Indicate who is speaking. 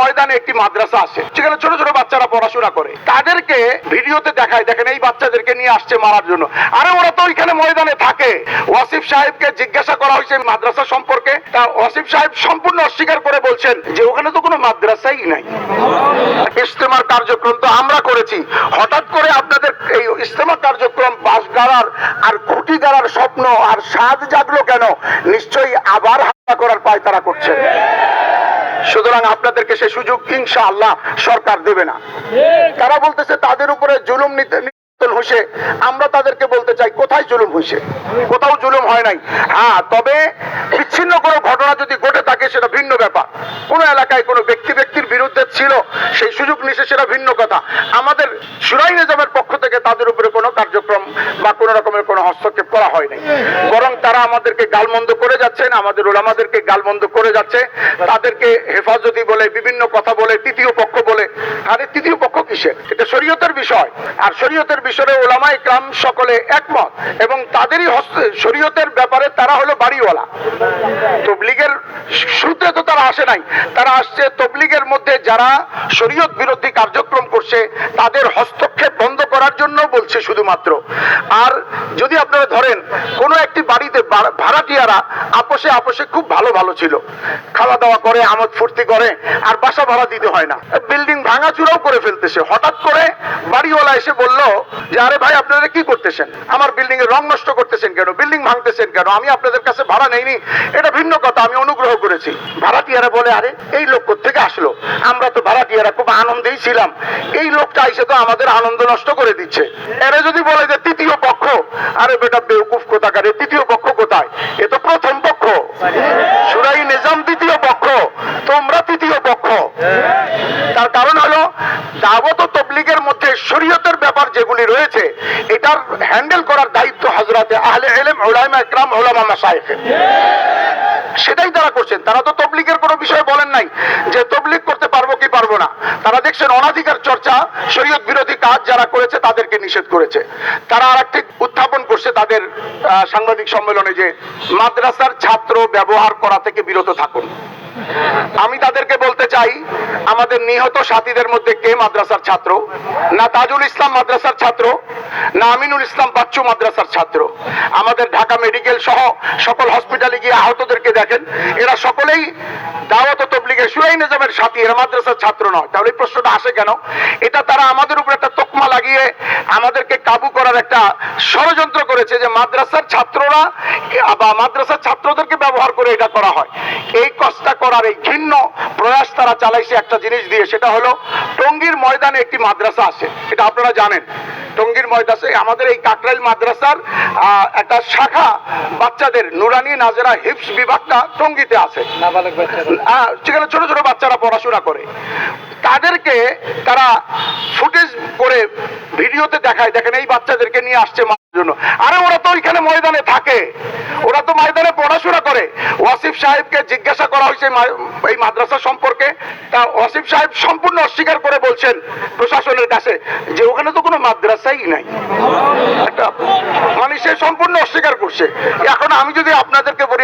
Speaker 1: ময়দানে একটি মাদ্রাসা আছে, সেখানে ছোট ছোট বাচ্চারা পড়াশোনা করে। তাদেরকে ভিডিওতে দেখায়, দেখেন এই বাচ্চাদেরকে নিয়ে আসছে মারার জন্য। আরে, ওরা তো ওইখানে ময়দানে থাকে। ওয়াসিফ সাহেবকে জিজ্ঞাসা করা হয়েছে মাদ্রাসা সম্পর্কে। তা ওয়াসিফ সাহেব সম্পূর্ণ অস্বীকার করে বলছেন যে, ওখানে তো কোনো মাদ্রাসাই নাই। ইস্তেমার কার্যক্রম তো আমরা করেছি। হঠাৎ করে আপনাদের এই ইস্তেমা কার্যক্রম বাস গাড়ার আর খুঁটি গাড়ার স্বপ্ন আর স্বাদ জাগলো কেন? নিশ্চয়ই আবার হামলা করার পায় তারা করছেন সুতরাং আপনাদেরকে সে সুযোগ ইনশা আল্লাহ সরকার দেবে না। তারা বলতেছে, তাদের উপরে জুলুম নিতে নির্যাতন আমরা তাদেরকে বলতে চাই, কোথায় জুলুম হয়েছে কোথাও জুলুম হয় নাই। হ্যাঁ তবে বিচ্ছিন্ন কোনো ঘটনা যদি ঘটে থাকে, সেটা ভিন্ন ব্যাপার। কোনো এলাকায় কোনো ব্যক্তি ব্যক্তির ছিল, সেই সুযোগ নিছে সেটা ভিন্ন কথা। আমাদের সুরাই নিজামের পক্ষ থেকে তাদের উপরে কোনো কার্যক্রম বা কোনো রকমের কোনো হস্তক্ষেপ করা হয়নি। বরং তারা আমাদেরকে গালমন্দ করে যাচ্ছেন, আমাদের ওলামাদেরকে গালমন্দ করে যাচ্ছে, তাদেরকে হেফাজতি বলে, বিভিন্ন কথা বলে, তৃতীয় পক্ষ বলে আরে তৃতীয় পক্ষ কিসের এটা শরীয়তের বিষয়। আর শরীয়তের বিষয়ে ওলামা ইকরাম সকলে একমত। এবং তাদেরই শরীয়তের ব্যাপারে তারা হলো বাড়িওয়ালা। তবলিগের সূত্রে তো তারা আসে নাই। তারা আসছে তবলিগের মধ্যে যারা শরীয়ত বিরোধী কার্যক্রম করছে, তাদের হস্তক্ষেপ বন্ধ করার জন্য বলছে শুধুমাত্র। আর যদি আপনারা ধরেন, কোনো একটি বাড়িতে ভাড়াটিয়ারা আপোষে আপোষে খুব ভালো ভালো ছিল। খাওয়া দাওয়া করে, আমোদ ফুর্তি করে, আর বাসা ভাড়া দিতে হয় না। বিল্ডিং ভাঙাচুরাও করে ফেলতেছে। হঠাৎ করে বাড়িওয়ালা এসে বলল যে, আরে ভাই, আপনারা কি করতেছেন? আমার বিল্ডিং এর রং নষ্ট করতেছেন কেন? বিল্ডিং ভাঙতেছেন কেন? আমি আপনাদের কাছে ভাড়া নেইনি। এটা ভিন্ন কথা, আমি অনুগ্রহ করেছি। ভাড়াটিয়ারা বলে, আরে, এই লোক থেকে আসলো? আমরা তো ভাড়াটিয়ারা খুব আনন্দেই ছিলাম। এই লোকটা এসে তো আমাদের আনন্দ নষ্ট করে দিচ্ছে। এরা যদি বলে যে, তৃতীয় পক্ষ আরে বেটা, বেউকুফ কোথাকার? তৃতীয় পক্ষ কোথায়? এ তো প্রথম পক্ষ। সুরাই নিজাম তৃতীয় পক্ষ তোমরা তৃতীয় পক্ষ তার কারণ হলো দাওয়াত ও তবলিগের মধ্যে শরীয়তের ব্যাপার যেগুলি রয়েছে, এটার হ্যান্ডেল করার দায়িত্ব হজরতে আহলে এলেম ওলামা একরাম ওলামা মাসায়েখের সেটাই তারা করছেন। তারা তো তবলিগের কোনো বিষয় বলেন নাই যে তবলিগ করতে পারব কি পারব না। তারা দেখছেন অনাধিকার চর্চা, শরীয়ত বিরোধী কাজ যারা করেছে, তাদেরকে নিষেধ করেছে। তারা আর একটি উত্থাপন করছে তাদের সাংবাদিক সম্মেলনে যে, মাদ্রাসার ছাত্র ব্যবহার করা থেকে বিরত থাকুন। আমি তাদেরকে বলতে চাই আমাদের নিহত সাথীদের মধ্যে কে মাদ্রাসার ছাত্র? না তাজুল ইসলাম মাদ্রাসার ছাত্র? না আমিনুল ইসলাম বাচ্চু মাদ্রাসার ছাত্র? আমাদের ঢাকা মেডিকেল সহ সকল হসপিটালে গিয়ে আহতদেরকে দেখেন। এরা সকলেই দাওয়াত তবলিগের সুরাই নিজামের সাথী এরা মাদ্রাসার ছাত্র নয়। তাহলে এই প্রশ্নটা আসে কেন? এটা তারা আমাদের উপর একটা তকমা লাগিয়ে আমাদেরকে কাবু করার একটা ষড়যন্ত্র করেছে যে মাদ্রাসার ছাত্ররা বা মাদ্রাসার ছাত্রদেরকে ব্যবহার করে এটা করা হয়। এই কষ্টটা করার এই ঘৃণ্য প্রয়াস তারা চালাইছে একটা জিনিস দিয়ে সেটা হলো টঙ্গীর ময়দানে একটি মাদ্রাসা আছে। এটা আপনারা জানেন। টঙ্গীর ময়দাসে আমাদের এই কাকরাইল মাদ্রাসার আহ, একটা শাখা বাচ্চাদের নুরানি নাজেরা হিপস বিভাগটা টঙ্গিতে আছে। সেখানে ছোট ছোট বাচ্চারা পড়াশোনা করে। তাদেরকে তারা ফুটেজ করে ভিডিওতে দেখায়, দেখেন এই বাচ্চাদেরকে নিয়ে আসছে মারার জন্য। আরে ওরা তো ওইখানে ময়দানে থাকে। ওরা তো ময়দানে পড়াশোনা করে। ওয়াসিফ সাহেবকে জিজ্ঞাসা করা হয়েছে এই মাদ্রাসা সম্পর্কে। তা ওয়াসিফ সাহেব সম্পূর্ণ অস্বীকার করে বলছেন প্রশাসনের কাছে যে ওখানে তো কোনো মাদ্রাসাই নাই। একটা মানে সে সম্পূর্ণ অস্বীকার করছে। এখন আমি যদি আপনাদেরকে বলি